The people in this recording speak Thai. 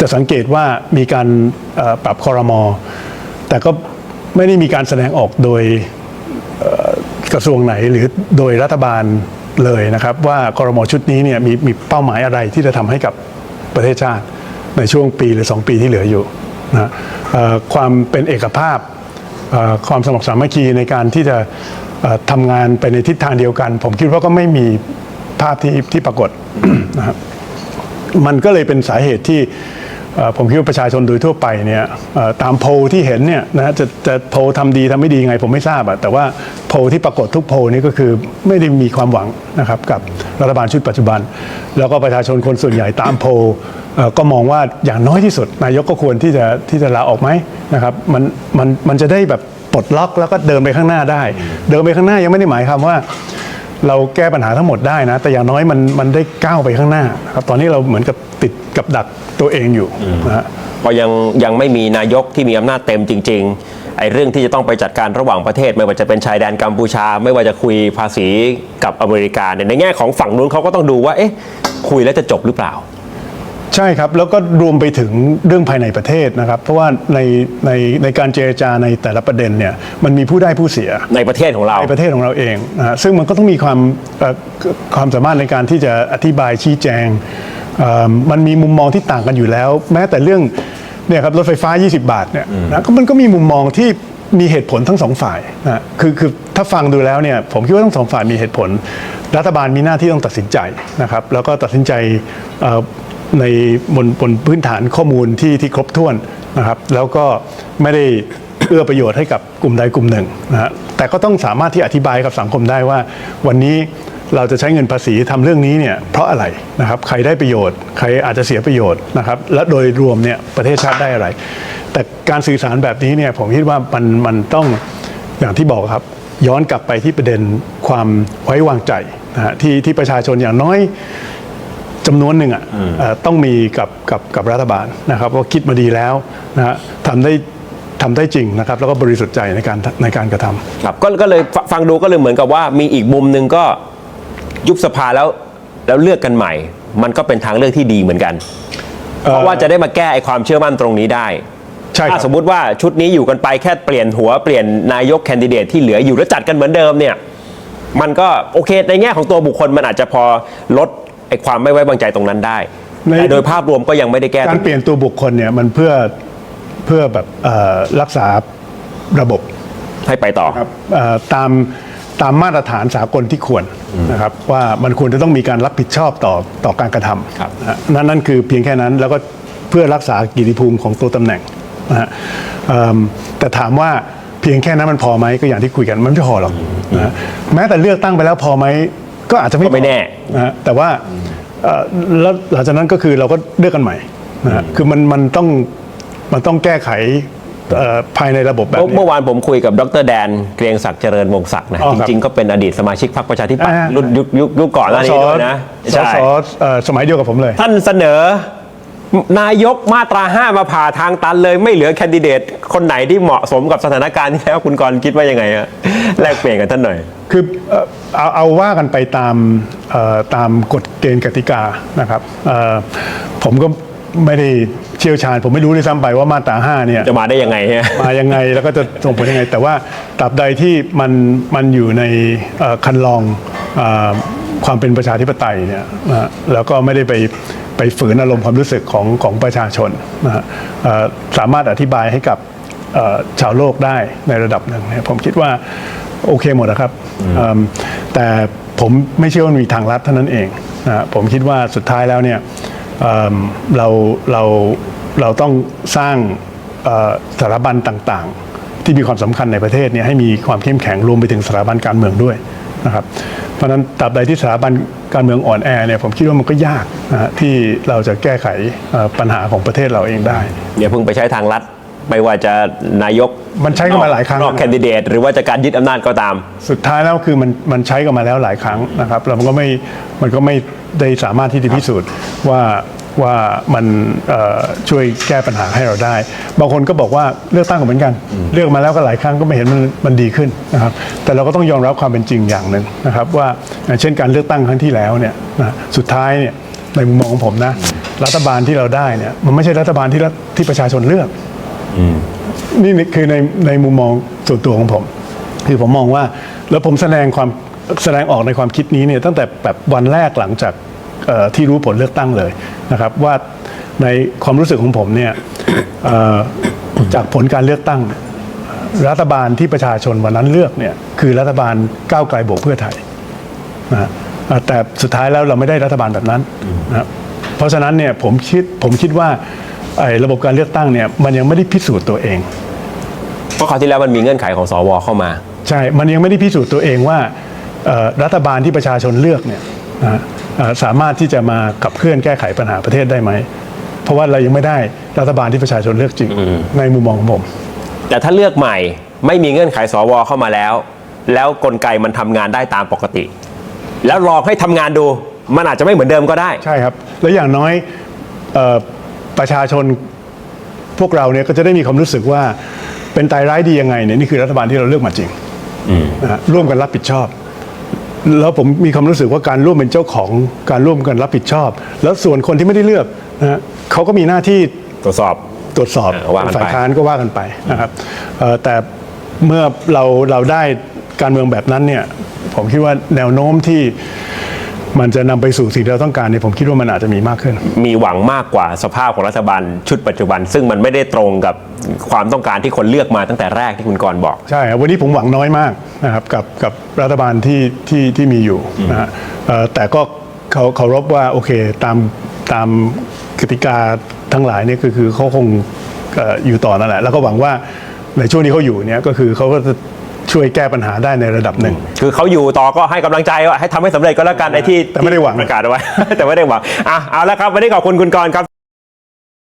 จะสังเกตว่ามีการปรับคอรมอ แต่ก็ไม่ได้มีการแสดงออกโดยกระทรวงไหนหรือโดยรัฐบาลเลยนะครับ ว่าคอรมอชุดนี้เนี่ยมีมีเป้าหมายอะไรที่จะทำให้กับประเทศชาติในช่วงปีหรือ 2 ปีที่เหลืออยู่นะความเป็นเอกภาพความสมัครสามัคคีในการที่จะทำงานไปในทิศทางเดียวกัน ผมคิดว่าก็ไม่มีภาพที่ที่ปรากฏนะครับ มันก็เลยเป็นสาเหตุที่ผมคิดว่าประชาชนโดยทั่วไปเนี่ยตามโพลที่เห็นเนี่ยนะจะจะโพลทำดีทำไม่ดีไงผมไม่ทราบอะแต่ว่าโพลที่ปรากฏทุกโพลนี่ก็คือไม่ได้มีความหวังนะครับกับรัฐบาลชุดปัจจุบัน แล้วก็ประชาชนคนส่วนใหญ่ตามโพลก็มองว่าอย่างน้อยที่สุด นายกก็ควรที่จะที่จะลาออกไหมนะครับมันมันมันจะได้แบบปลดล็อกแล้วก็เดินไปข้างหน้าได้ เดินไปข้างหน้ายังไม่ได้หมายความว่า เราแก้ปัญหาทั้งหมดได้นะ แต่อย่างน้อยมันมันได้ก้าวไปข้างหน้านะครับตอนนี้เราเหมือนกับติดกับดักตัวเองอยู่นะฮะพอยังยังไม่มีนายกที่มีอำนาจเต็มจริง ๆ ไอ้เรื่องที่จะต้องไปจัดการระหว่างประเทศ ไม่ว่าจะเป็นชายแดนกัมพูชา ไม่ว่าจะคุยภาษีกับอเมริกาเนี่ยในแง่ของฝั่งนู้นเขาก็ต้องดูว่าเอ๊ะคุยแล้วจะจบหรือเปล่า ใช่ครับ แล้วก็รวมไปถึงเรื่องภายในประเทศนะครับ เพราะว่าในในในการเจรจาในแต่ละประเด็นเนี่ยมันมีผู้ได้ผู้เสียในประเทศของเรา ในประเทศของเราเองนะฮะซึ่งมันก็ต้องมีความเอ่อความสามารถในการที่จะอธิบายชี้แจงเอ่อมันมีมุมมองที่ต่างกันอยู่แล้ว แม้แต่เรื่องเนี่ยครับรถไฟฟ้า 20 บาทเนี่ยนะก็มันก็มีมุมมองที่มีเหตุผลทั้งสองฝ่ายนะคือคือถ้าฟังดูแล้วเนี่ยผมคิดว่าทั้งสองฝ่ายมีเหตุผล รัฐบาลมีหน้าที่ต้องตัดสินใจนะครับแล้วก็ตัดสินใจเอ่อ ในบนบนพื้นฐานข้อมูลที่ที่ครบถ้วนนะครับ แล้วก็ไม่ได้เอื้อประโยชน์ให้กับกลุ่มใดกลุ่มหนึ่งนะฮะแต่ก็ต้องสามารถที่อธิบายกับสังคมได้ว่า วันนี้เราจะใช้เงินภาษีทำเรื่องนี้เนี่ยเพราะอะไรนะครับใครได้ประโยชน์ ใครอาจจะเสียประโยชน์นะครับและโดยรวมเนี่ยประเทศชาติได้อะไร แต่การสื่อสารแบบนี้เนี่ยผมคิดว่ามันมันต้องอย่างที่บอกครับย้อนกลับไปที่ประเด็นความไว้วางใจนะฮะที่ที่ประชาชนอย่างน้อย จำนวนหนึ่งอะเอ่อต้องมีกับกับกับรัฐบาลนะครับว่าคิดมาดีแล้วนะฮะทำได้ทำได้จริงนะครับแล้วก็บริสุทธิ์ใจในการในการกระทำครับก็ก็เลยฟฟังดูก็เลยเหมือนกับว่ามีอีกมุมหนึ่งก็ยุบสภาแล้วแล้วเลือกกันใหม่ มันก็เป็นทางเลือกที่ดีเหมือนกัน เพราะว่าจะได้มาแก้ไอ้ความเชื่อมั่นตรงนี้ได้ใช่คถ้ารับสมมุติว่าชุดนี้อยู่กันไปแค่เปลี่ยนหัวเปลี่ยนนายกแคนดิเดตที่เหลืออยู่แล้วจัดกันเหมือนเดิมเนี่ยมันก็โอเคในแง่ของตัวบุคคลมันอาจจะพอลด ไอ้ความไม่ไว้วางใจตรงนั้นได้ใน แต่โดยภาพรวมก็ยังไม่ได้แก้การเปลี่ยนตัวบุคคลเนี่ยมันเพื่อเพื่อแบบเอ่อรักษาระบบให้ไปต่อ ครับเอ่อตามตามมาตรฐานสากลที่ควรนะครับว่ามันควรจะต้องมีการรับผิดชอบต่อต่อการกระทครับำนะฮะนั่นนั่นคือเพียงแค่นั้นแล้วก็เพื่อรักษากิติภูมิของตัวตำแหน่งนะฮะเอิ่มแต่ถามว่าเพียงแค่นั้นมันพอไหมก็อย่างที่คุยกันมันไม่พอหรอกนะฮะแม้แต่เลือกตั้งไปแล้วพอไหม ก็อาจจะไม่ก็ไม่พอแน่ นะฮะแต่ว่าเอ่อแล้วหลังจากนั้นก็คือเราก็เลือกกันใหม่นะฮะคือมันมันต้องมันต้องแก้ไขเอ่อภายในระบบแบบนี้ เมื่อวานผมคุยกับดรแดนเกรียงศักดิ์เจริญวงศ์ศักดิ์นะอ๋อจครับริงๆก็เป็นอดีตสมาชิกพรรคประชาธิปัตย์อ่ารุ่นยุคยุคยุคก่อนหน้านี้ด้วยนะสใช่ สเอ่อสมัยเดียวกับผมเลย ท่านเสนอนายกมาตราห้ามาผ่าทางตันเลยไม่เหลือแคนดิเดต คนไหนที่เหมาะสมกับสถานการณ์ที่แล้วคุณกรณ์คิดว่ายังไงฮะแลกเปลี่ยนกันท่านหน่อย คือเอ่อ เอาเอาว่ากันไปตามเอ่อตามกฎเกณฑ์กติกานะครับเอ่อผมก็ไม่ได้เชี่ยวชาญ ผมไม่รู้ด้วยซ้ำไปว่ามาตราห้าเนี่ยจะมาได้ยังไงฮะมายังไงแล้วก็จะส่งผลยังไง แต่ว่าตราบใดที่มันมันอยู่ในเอ่อคันลองเอ่อความเป็นประชาธิปไตยเนี่ยนะฮะแล้วก็ไม่ได้ไปไปฝืนอารมณ์ความรู้สึกของของประชาชนนะฮะเอ่อสามารถอธิบายให้กับเอ่อ ชาวโลกได้ในระดับหนึ่งเนี่ยผมคิดว่าโอเคหมดนะครับเอิ่มแต่ผมไม่เชื่อว่ามันมีทางลัดเท่านั้นเองนะฮะผมคิดว่าสุดท้ายแล้วเนี่ยเอิ่มเราเราเราต้องสร้างเอ่อสถาบันต่างๆ ที่มีความสำคัญในประเทศเนี่ยให้มีความเข้มแข็งรวมไปถึงสถาบันการเมืองด้วยนะครับเพราะฉะนั้นตราบใดที่สถาบันการเมืองอ่อนแอเนี่ยผมคิดว่ามันก็ยากนะฮะที่เราจะแก้ไขเอ่อปัญหาของประเทศเราเองได้อย่าเพิ่งไปใช้ทางลัด ไม่ว่าจะนายกมันใช้กันมาหลายครั้ง นอกแคนดิเดต หรือว่าจะการยึดอำนาจก็ตาม สุดท้ายแล้วคือมันมันใช้กันมาแล้วหลายครั้งนะครับแล้วมันก็ไม่มันก็ไม่ได้สามารถที่จะพิสูจน์ว่าว่ามันเอ่อช่วยแก้ปัญหาให้เราได้ บางคนก็บอกว่าเลือกตั้งก็เหมือนกัน เลือกมาแล้วก็หลายครั้งก็ไม่เห็นมันมันดีขึ้นนะครับ แต่เราก็ต้องยอมรับความเป็นจริงอย่างหนึ่งนะครับว่าอย่างเช่นการเลือกตั้งครั้งที่แล้วเนี่ยนะสุดท้ายเนี่ยในมุมมองของผมนะรัฐบาลที่เราได้เนี่ยมันไม่ใช่รัฐบาลที่รัฐที่ประชาชนเลือก นี่คือในในมุมมองส่วนตัวของผม คือผมมองว่าแล้วผมแสดงความแสดงออกในความคิดนี้เนี่ยตั้งแต่แบบวันแรกหลังจากที่รู้ผลเลือกตั้งเลยนะครับ ว่าในความรู้สึกของผมเนี่ยจากผลการเลือกตั้ง รัฐบาลที่ประชาชนวันนั้นเลือกเนี่ยคือรัฐบาลก้าวไกลบวกเพื่อไทยนะแต่สุดท้ายแล้วเราไม่ได้รัฐบาลแบบนั้นนะเพราะฉะนั้นเนี่ยผมคิดผมคิดว่า ไอ้ระบบการเลือกตั้งเนี่ยมันยังไม่ได้พิสูจน์ตัวเอง เพราะคราวที่แล้วมันมีเงื่อนไขของสวเข้ามา ใช่ มันยังไม่ได้พิสูจน์ตัวเองว่าเอ่อรัฐบาลที่ประชาชนเลือกเนี่ยนะฮะเอ่อสามารถที่จะมาขับเคลื่อนแก้ไขปัญหาประเทศได้ไหม เพราะว่าเรายังไม่ได้รัฐบาลที่ประชาชนเลือกจริงในมุมมองของผม แต่ถ้าเลือกใหม่ไม่มีเงื่อนไขสวเข้ามาแล้ว แล้วกลไกมันทำงานได้ตามปกติ แล้วลองให้ทำงานดูมันอาจจะไม่เหมือนเดิมก็ได้ ใช่ครับ แล้วอย่างน้อยเออ ประชาชนพวกเราเนี่ยก็จะได้มีความรู้สึกว่าเป็นตายร้ายดียังไงเนี่ยนี่คือรัฐบาลที่เราเลือกมาจริงนะฮะร่วมกันรับผิดชอบ แล้วผมมีความรู้สึกว่าการร่วมเป็นเจ้าของการร่วมกันรับผิดชอบ แล้วส่วนคนที่ไม่ได้เลือกนะฮะเขาก็มีหน้าที่ ตรวจสอบ ตรวจสอบเออว่ากันไป ฝ่ายค้านก็ว่ากันไปนะครับเอ่อแต่เมื่อเราเราได้การเมืองแบบนั้นเนี่ยผมคิดว่าแนวโน้มที่ มันจะนำไปสู่สิ่งที่เราต้องการเนี่ยผมคิดว่ามันอาจจะมีมากขึ้น มีหวังมากกว่าสภาพของรัฐบาลชุดปัจจุบัน ซึ่งมันไม่ได้ตรงกับความต้องการที่คนเลือกมาตั้งแต่แรกที่คุณกรณ์บอก ใช่ครับวันนี้ผมหวังน้อยมากนะครับกับกับรัฐบาลที่ที่ที่มีอยู่นะฮะเอ่อแต่ก็เขาเคารพว่าโอเคตามตามกติกาทั้งหลายเนี่ยคือคือเขาคงเอ่ออยู่ต่อนั่นแหละแล้วก็หวังว่าในช่วงที่เขาอยู่เนี่ยก็คือเขาก็จะ ช่วยแก้ปัญหาได้ในระดับหนึ่ง คือเขาอยู่ต่อก็ให้กำลังใจว่าให้ทำให้สำเร็จก็แล้วกันไอ้ที่แต่ไม่ได้หวัง ที่ประกาศเอาไว้ แต่ไม่ได้หวังอะเอาละครับวันนี้ขอบคุณคุณกรณ์ครับ